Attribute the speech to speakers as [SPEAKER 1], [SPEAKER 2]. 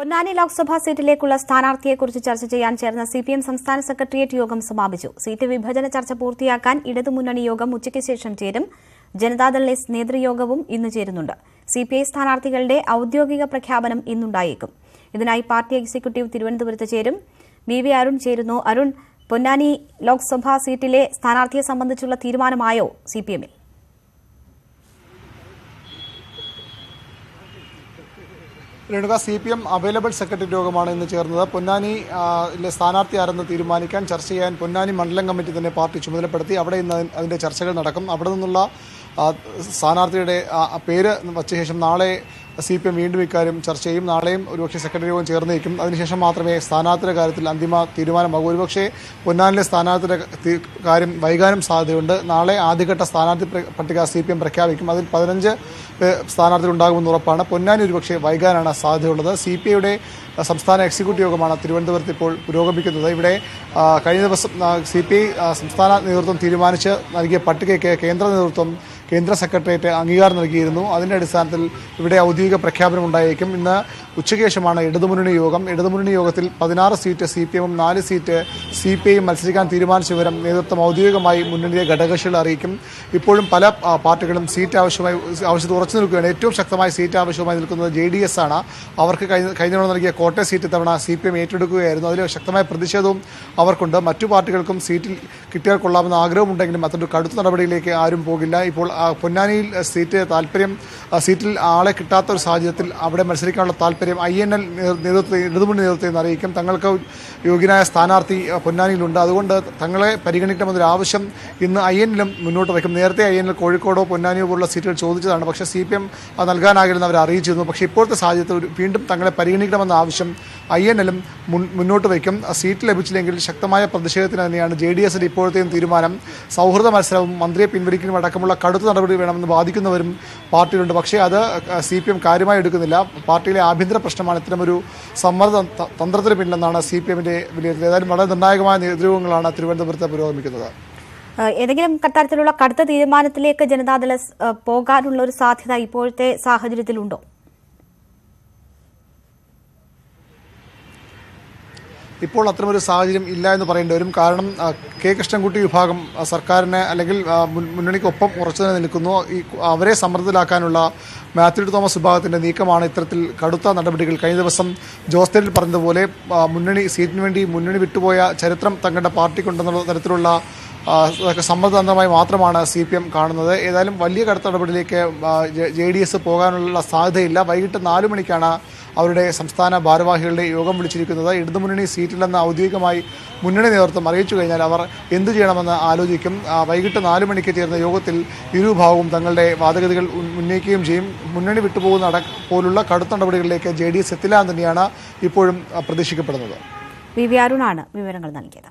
[SPEAKER 1] പൊന്നാനി ലോക്സഭാ സീറ്റിലേക്കുള്ള സ്ഥാനാർത്ഥിയെക്കുറിച്ച് ചർച്ച ചെയ്യാൻ ചേർന്ന സി പി എം സംസ്ഥാന സെക്രട്ടേറിയറ്റ് യോഗം സമാപിച്ചു. സീറ്റ് വിഭജന ചർച്ച പൂർത്തിയാക്കാൻ ഇടതുമുന്നണി യോഗം ഉച്ചയ്ക്ക് ശേഷം ചേരും. ജനതാദൾ എസ് നേതൃയോഗവും ഇന്ന് ചേരുന്നുണ്ട്. സി പി ഐ സ്ഥാനാർത്ഥികളുടെ ഔദ്യോഗിക പ്രഖ്യാപനം ഇന്നുണ്ടായേക്കും. ഇതിനായി പാർട്ടി എക്സിക്യൂട്ടീവ് തിരുവനന്തപുരത്ത് ചേരും. വി വി അരുൺ ചേരുന്നു. അരുൺ പൊന്നാനി ലോക്സഭാ സീറ്റിലെ സ്ഥാനാർത്ഥിയെ സംബന്ധിച്ചുള്ള തീരുമാനമായോ സി പി എമ്മിൽ
[SPEAKER 2] Renuka C P M available secretary യോഗമാണ് ഇന്ന് ചേർന്നത്. പൊന്നാനി സ്ഥാനാർത്ഥി ആരെന്ന് തീരുമാനിക്കാൻ ചർച്ച ചെയ്യാൻ പൊന്നാനി മണ്ഡലം കമ്മിറ്റി തന്നെ പാർട്ടി ചുമതലപ്പെടുത്തി. അവിടെ ഇന്ന് അതിന്റെ ചർച്ചകൾ നടക്കും. അവിടെ നിന്നുള്ള സ്ഥാനാർത്ഥിയുടെ പേര് വച്ച ശേഷം നാളെ സി പി എം വീണ്ടും ഇക്കാര്യം ചർച്ച ചെയ്യും. നാളെയും ഒരുപക്ഷെ സെക്രട്ടറി യോഗം ചേർന്നേക്കും. അതിനുശേഷം മാത്രമേ സ്ഥാനാർത്ഥിയുടെ കാര്യത്തിൽ അന്തിമ തീരുമാനമാകൂ. ഒരുപക്ഷെ പൊന്നാനിലെ സ്ഥാനാർത്ഥിയുടെ കാര്യം വൈകാനും സാധ്യതയുണ്ട്. നാളെ ആദ്യഘട്ട സ്ഥാനാർത്ഥി പട്ടിക സി പി എം പ്രഖ്യാപിക്കും. അതിൽ പതിനഞ്ച് സ്ഥാനാർത്ഥികൾ ഉണ്ടാകുമെന്ന് ഉറപ്പാണ്. പൊന്നാനി ഒരുപക്ഷെ വൈകാനാണ് സാധ്യതയുള്ളത്. സി പി ഐയുടെ സംസ്ഥാന എക്സിക്യൂട്ടീവ് യോഗമാണ് തിരുവനന്തപുരത്ത് ഇപ്പോൾ പുരോഗമിക്കുന്നത്. ഇവിടെ കഴിഞ്ഞ ദിവസം സി പി ഐ സംസ്ഥാന നേതൃത്വം തീരുമാനിച്ച് നൽകിയ പട്ടികയ്ക്ക് കേന്ദ്ര നേതൃത്വം കേന്ദ്ര സെക്രട്ടേറിയറ്റ് അംഗീകാരം നൽകിയിരുന്നു. അതിന്റെ അടിസ്ഥാനത്തിൽ ഇവിടെ ഔദ്യോഗിക പ്രഖ്യാപനം ഉണ്ടായേക്കും. ഇന്ന് ഉച്ചയ്ക്ക് ശേഷമാണ് ഇടതുമുന്നണി യോഗം. ഇടതുമുന്നണി യോഗത്തിൽ പതിനാറ് സീറ്റ് സി പി എമ്മും നാല് സീറ്റ് സി പി ഐയും മത്സരിക്കാൻ തീരുമാനിച്ച വിവരം നേതൃത്വം ഔദ്യോഗികമായി മുന്നണിയെ ഘടകകക്ഷികൾ അറിയിക്കും. ഇപ്പോഴും പല പാർട്ടികളും സീറ്റ് ആവശ്യമായി ആവശ്യത്തിൽ ഉറച്ചു നിൽക്കുകയാണ്. ഏറ്റവും ശക്തമായ സീറ്റ് ആവശ്യമായി നിൽക്കുന്നത് ജെ ഡി എസ് ആണ്. അവർക്ക് കഴിഞ്ഞ തവണ നൽകിയ കോട്ടയം സീറ്റ് തവണ സി പി എം ഏറ്റെടുക്കുകയായിരുന്നു. അതിൽ ശക്തമായ പ്രതിഷേധവും അവർക്കുണ്ട്. മറ്റു പാർട്ടികൾക്കും സീറ്റിൽ കിട്ടിയാൽ കൊള്ളാമെന്ന ആഗ്രഹമുണ്ടെങ്കിലും അത്തരം കടുത്ത നടപടിയിലേക്ക് ആരും പോകില്ല. ഇപ്പോൾ പൊന്നാനിയിൽ സീറ്റ് താല്പര്യം സീറ്റിൽ ആളെ കിട്ടാത്ത ഒരു സാഹചര്യത്തിൽ അവിടെ മത്സരിക്കാനുള്ള താല്പര്യം ഐ എൻ എൽ നേതൃത്വം ഇടതുമുന്നണി നേതൃത്വം അറിയിക്കും. തങ്ങൾക്ക് യോഗ്യനായ സ്ഥാനാർത്ഥി പൊന്നാനിയിലുണ്ട്. അതുകൊണ്ട് തങ്ങളെ പരിഗണിക്കണമെന്നൊരു ആവശ്യം ഇന്ന് ഐ എൻ എല്ലും മുന്നോട്ട് വയ്ക്കും. നേരത്തെ ഐ എൻ എൽ കോഴിക്കോടോ പൊന്നാനിയോ പോലുള്ള സീറ്റുകൾ ചോദിച്ചതാണ്. പക്ഷേ സി പി എം നൽകാനാകില്ലെന്ന് അവർ അറിയിച്ചിരുന്നു. പക്ഷേ ഇപ്പോഴത്തെ സാഹചര്യത്തിൽ വീണ്ടും തങ്ങളെ പരിഗണിക്കണമെന്ന ആവശ്യം ഐ എൻ എല്ലും മുന്നോട്ട് വയ്ക്കും. സീറ്റ് ലഭിച്ചില്ലെങ്കിൽ ശക്തമായ പ്രതിഷേധത്തിന് തന്നെയാണ് ജെ ഡി എസിന്റെ ഇപ്പോഴത്തെയും തീരുമാനം. സൗഹൃദ മത്സരവും മന്ത്രിയെ പിൻവലിക്കലും അടക്കമുള്ള കടുത്ത നടപടി വേണമെന്ന് ബാധിക്കുന്നവരും പാർട്ടിയിലുണ്ട്. പക്ഷേ അത് സി പി എം കാര്യമായി എടുക്കുന്നില്ല. പാർട്ടിയിലെ ആഭ്യന്തര പ്രശ്നമാണ് ഇത്തരമൊരു സമ്മർദ്ദ തന്ത്രത്തിന് പിന്നിലെന്നാണ് സി പി എമ്മിന്റെ വിലയിരുത്തൽ. ഏതായാലും വളരെ നിർണായകമായ നേതൃത്വങ്ങളാണ് തിരുവനന്തപുരത്ത് പുരോഗമിക്കുന്നത്.
[SPEAKER 1] ഏതെങ്കിലും തരത്തിലുള്ള കടുത്ത തീരുമാനത്തിലേക്ക് ജനതാദൾ പോകാനുള്ള ഒരു സാധ്യത ഇപ്പോഴത്തെ സാഹചര്യത്തിലുണ്ടോ?
[SPEAKER 2] ഇപ്പോൾ അത്തരമൊരു സാഹചര്യം ഇല്ല എന്ന് പറയേണ്ടി വരും. കാരണം കെ കൃഷ്ണൻകുട്ടി വിഭാഗം സർക്കാരിനെ അല്ലെങ്കിൽ മുന്നണിക്കൊപ്പം ഉറച്ചു തന്നെ നിൽക്കുന്നു. ഈ അവരെ സമ്മർദ്ദത്തിലാക്കാനുള്ള മാത്യു തോമസ് വിഭാഗത്തിന്റെ നീക്കമാണ് ഇത്തരത്തിൽ കടുത്ത നടപടികൾ. കഴിഞ്ഞ ദിവസം ജോസ് പറഞ്ഞതുപോലെ മുന്നണി സീറ്റിന് വേണ്ടി മുന്നണി വിട്ടുപോയ ചരിത്രം തങ്ങളുടെ പാർട്ടിക്കുണ്ടെന്നുള്ള തരത്തിലുള്ള സമ്മർദ്ദമായി മാത്രമാണ് സി പി എം കാണുന്നത്. ഏതായാലും വലിയ കടുത്ത നടപടിയിലേക്ക് ജെ ഡി എസ് പോകാനുള്ള സാധ്യതയില്ല. വൈകിട്ട് നാലു മണിക്കാണ് അവരുടെ സംസ്ഥാന ഭാരവാഹികളുടെ യോഗം വിളിച്ചിരിക്കുന്നത്. ഇടതുമുന്നണി സീറ്റില്ലെന്ന് ഔദ്യോഗികമായി മുന്നണി നേതൃത്വം അറിയിച്ചു കഴിഞ്ഞാൽ അവർ എന്തു ചെയ്യണമെന്ന് ആലോചിക്കും. വൈകിട്ട് നാലു മണിക്ക് ചേർന്ന യോഗത്തിൽ ഇരുഭാഗവും തങ്ങളുടെ വാദഗതികൾ ഉന്നയിക്കുകയും ചെയ്യും. മുന്നണി വിട്ടുപോകുന്ന അട പോലുള്ള കടുത്ത നടപടികളിലേക്ക് ജെ ഡി എസ് എത്തില്ല തന്നെയാണ് ഇപ്പോഴും പ്രതീക്ഷിക്കപ്പെടുന്നത്.
[SPEAKER 1] അരുണാണ് വിവരങ്ങൾ നൽകിയത്.